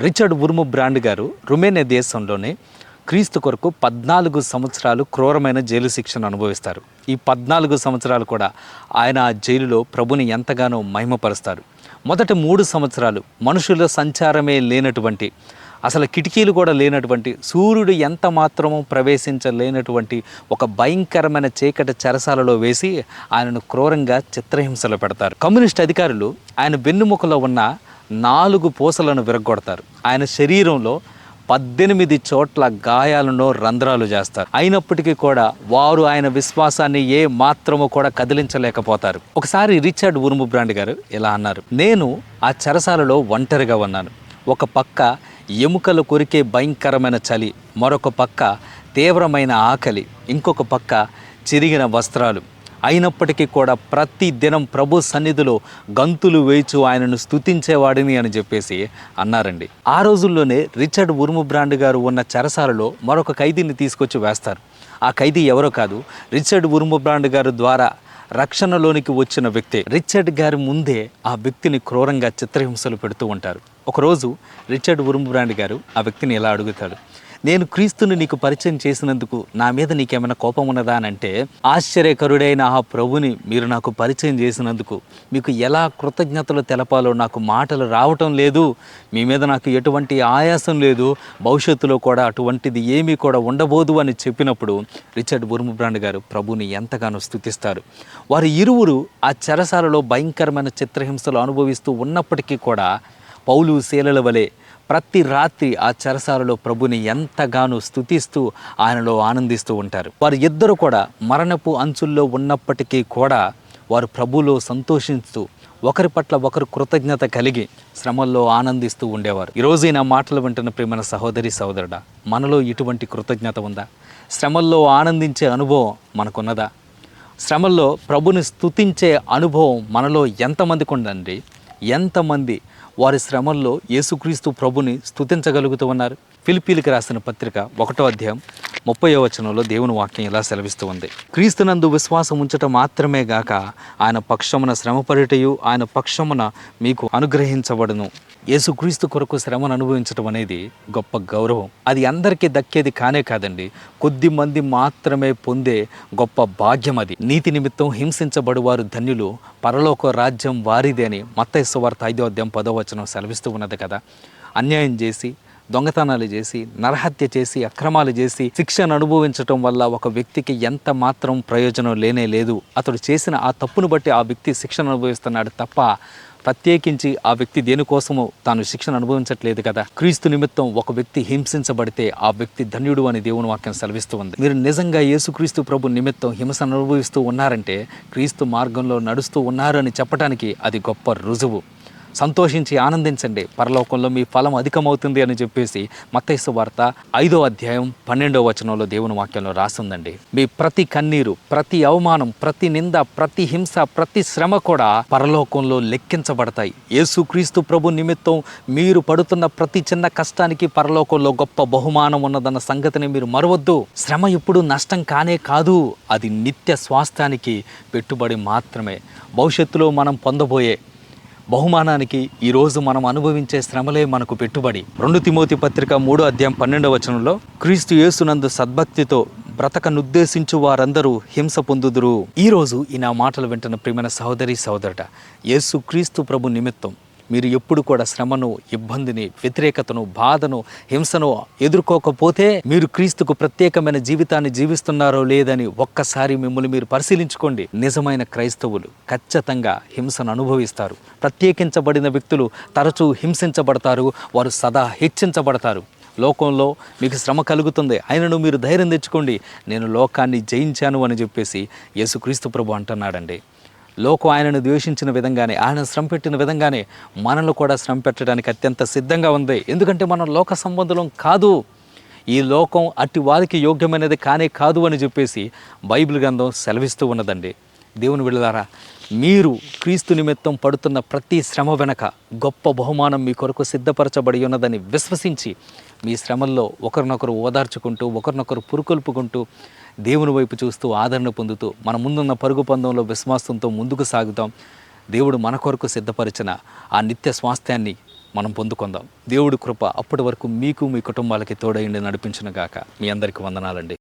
Richard ఉర్ము brand గారు రుమేనియా దేశంలోనే క్రీస్తు కొరకు పద్నాలుగు సంవత్సరాలు క్రూరమైన జైలు శిక్షను అనుభవిస్తారు. ఈ పద్నాలుగు సంవత్సరాలు కూడా ఆయన ఆ జైలులో ప్రభుని ఎంతగానో మహిమపరుస్తారు. మొదటి మూడు సంవత్సరాలు మనుషుల సంచారమే లేనటువంటి అసలు కిటికీలు కూడా లేనటువంటి సూర్యుడు ఎంత మాత్రమూ ప్రవేశించలేనటువంటి ఒక భయంకరమైన చీకటి చెరసాలలో వేసి ఆయనను క్రూరంగా చిత్రహింసలు పెడతారు. కమ్యూనిస్ట్ అధికారులు ఆయన వెన్నుముకలో ఉన్న నాలుగు పూసలను విరగొడతారు ఆయన శరీరంలో పద్దెనిమిది చోట్ల గాయాలను రంధ్రాలు చేస్తారు. అయినప్పటికీ కూడా వారు ఆయన విశ్వాసాన్ని ఏ మాత్రము కూడా కదిలించలేకపోతారు. ఒకసారి రిచర్డ్ ఉరుము బ్రాండ్ గారు ఇలా అన్నారు నేను ఆ చెరసాలలో ఒంటరిగా ఉన్నాను. ఒక పక్క ఎముకలు కొరికే భయంకరమైన చలి మరొక పక్క తీవ్రమైన ఆకలి ఇంకొక పక్క చిరిగిన వస్త్రాలు. అయినప్పటికీ కూడా ప్రతి దినం ప్రభు సన్నిధిలో గంతులు వేచు ఆయనను స్తుతించేవాడిని అని చెప్పేసి అన్నారండి. ఆ రోజుల్లోనే రిచర్డ్ ఉరుము బ్రాండ్ గారు ఉన్న చెరసాలలో మరొక ఖైదీని తీసుకొచ్చి వేస్తారు. ఆ ఖైదీ ఎవరో కాదు రిచర్డ్ ఉరుము బ్రాండ్ గారు ద్వారా రక్షణలోనికి వచ్చిన వ్యక్తి. రిచర్డ్ గారి ముందే ఆ వ్యక్తిని క్రూరంగా చిత్రహింసలు పెడుతూ ఉంటారు. ఒకరోజు రిచర్డ్ ఉరుము బ్రాండ్ గారు ఆ వ్యక్తిని ఇలా అడుగుతాడు? నేను క్రీస్తుని నీకు పరిచయం చేసినందుకు నా మీద నీకేమైనా కోపం ఉన్నదా అని అంటే ఆశ్చర్యకరుడైన ఆ ప్రభుని మీరు నాకు పరిచయం చేసినందుకు మీకు ఎలా కృతజ్ఞతలు తెలపాలో నాకు మాటలు రావటం లేదు మీ మీద నాకు ఎటువంటి ఆయాసం లేదు భవిష్యత్తులో కూడా అటువంటిది ఏమీ కూడా ఉండబోదు అని చెప్పినప్పుడు రిచర్డ్ బుర్ముబ్రాండ్ గారు ప్రభుని ఎంతగానో స్థుతిస్తారు. వారు ఇరువురు ఆ చెరసాలలో భయంకరమైన చిత్రహింసలు అనుభవిస్తూ ఉన్నప్పటికీ కూడా పౌలు శీలల వలె ప్రతి రాత్రి ఆ చెరసాలలో ప్రభుని ఎంతగానో స్థుతిస్తూ ఆయనలో ఆనందిస్తూ ఉంటారు. వారు ఇద్దరు కూడా మరణపు అంచుల్లో ఉన్నప్పటికీ కూడా వారు ప్రభులో సంతోషిస్తూ ఒకరి పట్ల ఒకరు కృతజ్ఞత కలిగి శ్రమల్లో ఆనందిస్తూ ఉండేవారు. ఈరోజు నా మాటలు వింటున్న ప్రేమన సహోదరి సహోదరుడా మనలో ఇటువంటి కృతజ్ఞత ఉందా? శ్రమల్లో ఆనందించే అనుభవం మనకున్నదా? శ్రమల్లో ప్రభుని స్థుతించే అనుభవం మనలో ఎంతమందికి ఉందండి? ఎంతమంది వారి శ్రమల్లో యేసుక్రీస్తు ప్రభుని స్థుతించగలుగుతూ ఉన్నారు ఫిలిపీలకు రాసిన పత్రిక ఒకటో అధ్యాయం ముప్పై వచనంలో దేవుని వాక్యం ఇలా సెలవిస్తూ ఉంది. క్రీస్తునందు విశ్వాసం ఉంచటం మాత్రమే గాక ఆయన పక్షమున శ్రమపడుటయు ఆయన పక్షమున మీకు అనుగ్రహించబడును. యేసుక్రీస్తు కొరకు శ్రమను అనుభవించడం అనేది గొప్ప గౌరవం. అది అందరికీ దక్కేది కానే కాదండి. కొద్ది మంది మాత్రమే పొందే గొప్ప భాగ్యం అది. నీతి నిమిత్తం హింసించబడువారు ధన్యులు పరలోక రాజ్యం వారిదే అని మత్తయి వార్త ఐదో అధ్యాయం పదో వచనం సెలవిస్తూ ఉన్నది కదా. అన్యాయం చేసి దొంగతనాలు చేసి నరహత్య చేసి అక్రమాలు చేసి శిక్షను అనుభవించటం వల్ల ఒక వ్యక్తికి ఎంత మాత్రం ప్రయోజనం లేనే లేదు. అతడు చేసిన ఆ తప్పును బట్టి ఆ వ్యక్తి శిక్షను అనుభవిస్తున్నాడు తప్ప ప్రత్యేకించి ఆ వ్యక్తి దేనికోసమో తాను శిక్షణ అనుభవించట్లేదు కదా. క్రీస్తు నిమిత్తం ఒక వ్యక్తి హింసించబడితే ఆ వ్యక్తి ధన్యుడు అని దేవుని వాక్యం సెలవిస్తూ ఉంది. మీరు నిజంగా యేసుక్రీస్తు ప్రభు నిమిత్తం హింసను అనుభవిస్తూ ఉన్నారంటే క్రీస్తు మార్గంలో నడుస్తూ ఉన్నారని చెప్పడానికి అది గొప్ప రుజువు. సంతోషించి ఆనందించండి. పరలోకంలో మీ ఫలం అధికమవుతుంది అని చెప్పేసి మత్తైసు వార్త ఐదో అధ్యాయం పన్నెండో వచనంలో దేవుని వాక్యంలో రాసిందండి మీ ప్రతి కన్నీరు ప్రతి అవమానం ప్రతి నింద ప్రతి హింస ప్రతి శ్రమ కూడా పరలోకంలో లెక్కించబడతాయి. యేసుక్రీస్తు ప్రభు నిమిత్తం మీరు పడుతున్న ప్రతి చిన్న కష్టానికి పరలోకంలో గొప్ప బహుమానం ఉన్నదన్న సంగతిని మీరు మరవద్దు. శ్రమ ఇప్పుడు నష్టం కానే కాదు. అది నిత్య స్వాస్థానికి పెట్టుబడి మాత్రమే. భవిష్యత్తులో మనం పొందబోయే బహుమానానికి ఈరోజు మనం అనుభవించే శ్రమలే మనకు పెట్టుబడి. రెండు తిమోతి పత్రిక మూడో అధ్యాయం పన్నెండవ వచనంలో క్రీస్తు యేసునందు సద్భక్తితో బ్రతకనుద్దేశించు వారందరూ హింస పొందుదురు. ఈరోజు ఈ నా మాటలు వింటున్న ప్రియమైన సహోదరి సహోదరుట యేసు క్రీస్తు ప్రభు నిమిత్తం మీరు ఎప్పుడు కూడా శ్రమను ఇబ్బందిని వ్యతిరేకతను బాధను హింసను ఎదుర్కోకపోతే మీరు క్రీస్తుకు ప్రత్యేకమైన జీవితాన్ని జీవిస్తున్నారో లేదని ఒక్కసారి మిమ్మల్ని మీరు పరిశీలించుకోండి. నిజమైన క్రైస్తవులు ఖచ్చితంగా హింసను అనుభవిస్తారు. ప్రత్యేకించబడిన వ్యక్తులు తరచూ హింసించబడతారు. వారు సదా హెచ్చించబడతారు. లోకంలో మీకు శ్రమ కలుగుతుంది. ఆయనను మీరు ధైర్యం తెచ్చుకోండి. నేను లోకాన్ని జయించాను అని చెప్పేసి యేసుక్రీస్తు ప్రభు అంటున్నాడండి. లోకం ఆయనను ద్వేషించిన విధంగానే ఆయన శ్రమ పెట్టిన విధంగానే మనల్ని కూడా శ్రమ పెట్టడానికి అత్యంత సిద్ధంగా ఉంది. ఎందుకంటే మనం లోక సంబంధులం కాదు. ఈ లోకం అట్టి వారికి యోగ్యమైనది కానే కాదు అని చెప్పేసి బైబిల్ గ్రంథం సెలవిస్తూ ఉన్నదండి. దేవుని విడలారా మీరు క్రీస్తు నిమిత్తం పడుతున్న ప్రతి శ్రమ వెనక గొప్ప బహుమానం మీ కొరకు సిద్ధపరచబడి ఉన్నదని విశ్వసించి మీ శ్రమల్లో ఒకరినొకరు ఓదార్చుకుంటూ ఒకరినొకరు పురుకొల్పుకుంటూ దేవుని వైపు చూస్తూ ఆదరణ పొందుతూ మన ముందున్న పరుగు పందంలో విశ్వాసంతో ముందుకు సాగుతాం. దేవుడు మన కొరకు సిద్ధపరిచిన ఆ నిత్య స్వాస్థ్యాన్ని మనం పొందుకుందాం. దేవుడి కృప అప్పటి వరకు మీకు మీ కుటుంబాలకి తోడైండి నడిపించిన గాక. మీ అందరికీ వందనాలండి.